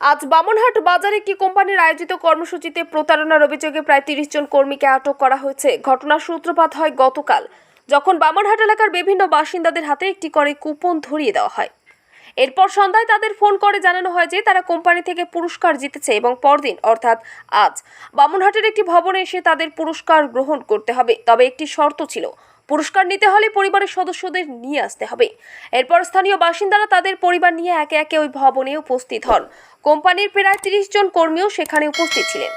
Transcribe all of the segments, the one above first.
আজ বামনহাট বাজারে একটি কোম্পানির আয়োজিত কর্মসূচিতে প্রতারণার অভিযোগে প্রায় তিরিশ জন কর্মীকে আটক করা হয়েছে। ঘটনার সূত্রপাত হয় গতকাল, যখন বামনহাট এলাকার বিভিন্ন বাসিন্দাদের হাতে একটি করে কুপন ধরিয়ে দেওয়া হয়। এরপর সন্ধ্যায় তাদের ফোন করে জানানো হয় যে, তারা কোম্পানি থেকে পুরস্কার জিতেছে এবং পরদিন, অর্থাৎ আজ, বামনহাটের একটি ভবনে এসে তাদের পুরস্কার গ্রহণ করতে হবে। তবে একটি শর্ত ছিল পুরস্কার নিতে হলে পরিবারের সদস্যদের নিয়ে আসতে হবে। এরপর স্থানীয় বাসিন্দারা তাদের পরিবার নিয়ে একে একে ওই ভবনে উপস্থিত হন। কোম্পানির প্রায় তিরিশ জন কর্মীও সেখানে উপস্থিত ছিলেন।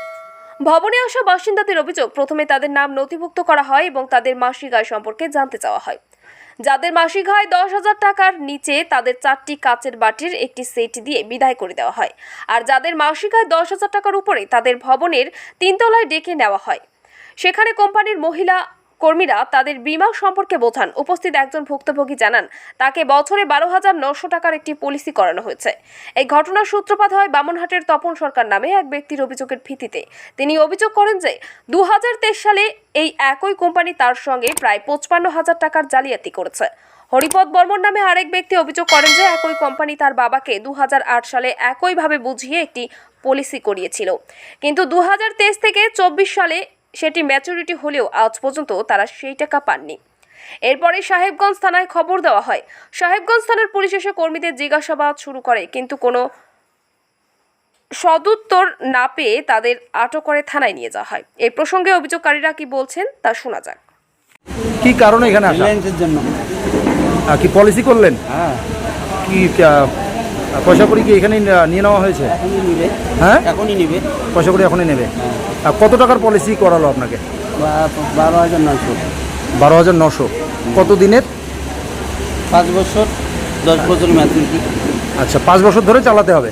ভবনে আসা বাসিন্দাদের অভিযোগ, প্রথমে তাদের নাম নথিভুক্ত করা হয় এবং তাদের মাসিক আয় সম্পর্কে জানতে চাওয়া হয়। যাদের মাসিক আয় দশ হাজার টাকার নিচে, তাদের চারটি কাচের বাটির একটি সেট দিয়ে বিদায় করে দেওয়া হয়। আর যাদের মাসিক আয় দশ হাজার টাকার উপরে, তাদের ভবনের তিনতলায় ডেকে নেওয়া হয়। সেখানে কোম্পানির মহিলা কর্মীরা তাদের বিমা সম্পর্কে বোঝান। উপস্থিত একজন ভুক্তভোগী জানান, তাকে বছরে বারো হাজার নশো টাকার একটি পলিসি করানো হয়েছে। এই ঘটনার সূত্রপাত হয় বামনহাটের তপন সরকার নামে এক ব্যক্তির অভিযোগের ভিত্তিতে। তিনি অভিযোগ করেন যে দু সালে এই একই কোম্পানি তার সঙ্গে প্রায় পঁচপান্ন হাজার টাকার জালিয়াতি করেছে। হরিপদ বর্মন নামে আরেক ব্যক্তি অভিযোগ করেন যে, একই কোম্পানি তার বাবাকে দু হাজার আট সালে একইভাবে বুঝিয়ে একটি পলিসি করিয়েছিল। কিন্তু দু হাজার তেইশ থেকে চব্বিশ সালে সেটি ম্যাচুরিটি হলেও আজ পর্যন্ত তারা সেই টাকা পাননি। এরপরে সাহেবগঞ্জ থানায় খবর দেওয়া হয়। সাহেবগঞ্জ থানার পুলিশ এসে কর্মীদের জিজ্ঞাসাবাদ শুরু করে কিন্তু কোনো সদুত্তর না পেয়ে তাদের আটক করে থানায় নিয়ে যাওয়া হয়। এই প্রসঙ্গে অভিযোগকারীরা কি বলছেন তা শোনা যাক। কি কারণে এখানে আসা? রিলায়েন্সের জন্য। আহ, কি পলিসি করলেন? হ্যাঁ। কি আহ, পয়সা করি কি এখানে নিয়ে নেওয়া হয়েছে? এখনই নিবে। হ্যাঁ? এখনই নিবে। পয়সা করি এখনই নেবে? কত টাকার পলিসি করালো আপনাকে? বারো হাজার নয়শো। বারো হাজার নশো কত দিনের পাঁচ বছর দশ বছর ম্যাচুরিটি আচ্ছা পাঁচ বছর ধরে চালাতে হবে।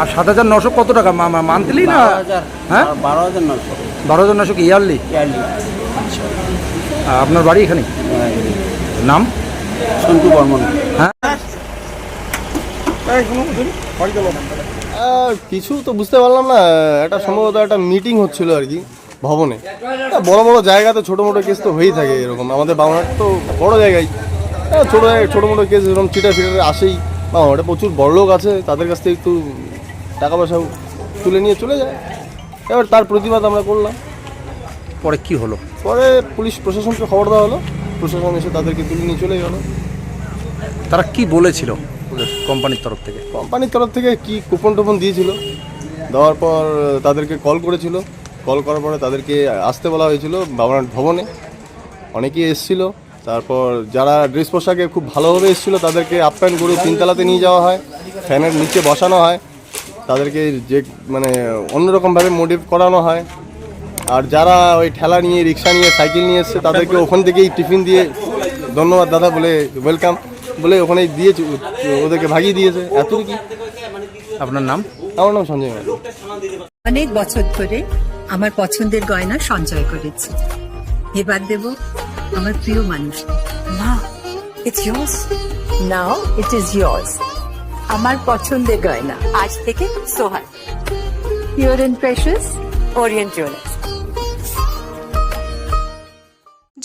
আর সাত হাজার নশো কত টাকা? মান্থলি না? বারো হাজার হ্যাঁ? বারো হাজার নয়শো। বারো হাজার নশো কি ইয়ারলি ইয়ারলি আপনার বাড়ি এখানে? নাম? সন্টু বর্মন। হ্যাঁ? কিছু তো বুঝতে পারলাম না। একটা সম্ভবত একটা মিটিং হচ্ছিল আর কি ভবনে। বড় বড় জায়গাতে ছোটো মোটো কেস তো হয়েই থাকে এরকম। আমাদের বাংলার তো বড় জায়গায়। ছোটো জায়গায় ছোটো মোটো কেস এরকম চিটা ফিটারে আসেই। বাংলাটা প্রচুর বড় লোক আছে তাদের কাছ থেকে একটু টাকা পয়সা তুলে নিয়ে চলে যায়। এবার তার প্রতিবাদ আমরা করলাম। পরে কি হলো? পরে পুলিশ প্রশাসনকে খবর দেওয়া হলো। প্রশাসন এসে তাদেরকে তুলে নিয়ে চলে গেলো। তারা কি বলেছিল? কোম্পানির তরফ থেকে? কোম্পানির তরফ থেকে কি কুপন টুপন দিয়েছিল? দেওয়ার পর তাদেরকে কল করেছিল। কল করার পরে তাদেরকে আসতে বলা হয়েছিল বাবার ভবনে। অনেকেই এসেছিল। তারপর যারা ড্রেস পোশাকে খুব ভালোভাবে এসেছিল, তাদেরকে আপ্যায়ন করে তিনতলাতে নিয়ে যাওয়া হয়। ফ্যানের নিচে বসানো হয়। তাদেরকে যে মানে অন্যরকমভাবে মোটিভ করানো হয়। আর যারা ওই ঠেলা নিয়ে, রিক্সা নিয়ে, সাইকেল নিয়ে এসছে, তাদেরকে ওখান থেকেই টিফিন দিয়ে ধন্যবাদ দাদা বলে ওয়েলকাম বলে ওখানে দিয়ে ওদেরকে ভাগিয়ে দিয়েছে। এতটুকু আপনার নাম? আমার নাম সঞ্জয় অনেক বছর ধরে আমার পছন্দের গয়না সঞ্চয় করেছি। এবার দেব আমার প্রিয় মানুষ। না it's yours. Now it is yours. আমার পছন্দের গয়না। আজ থেকে Sohan pure and precious Orient jewellers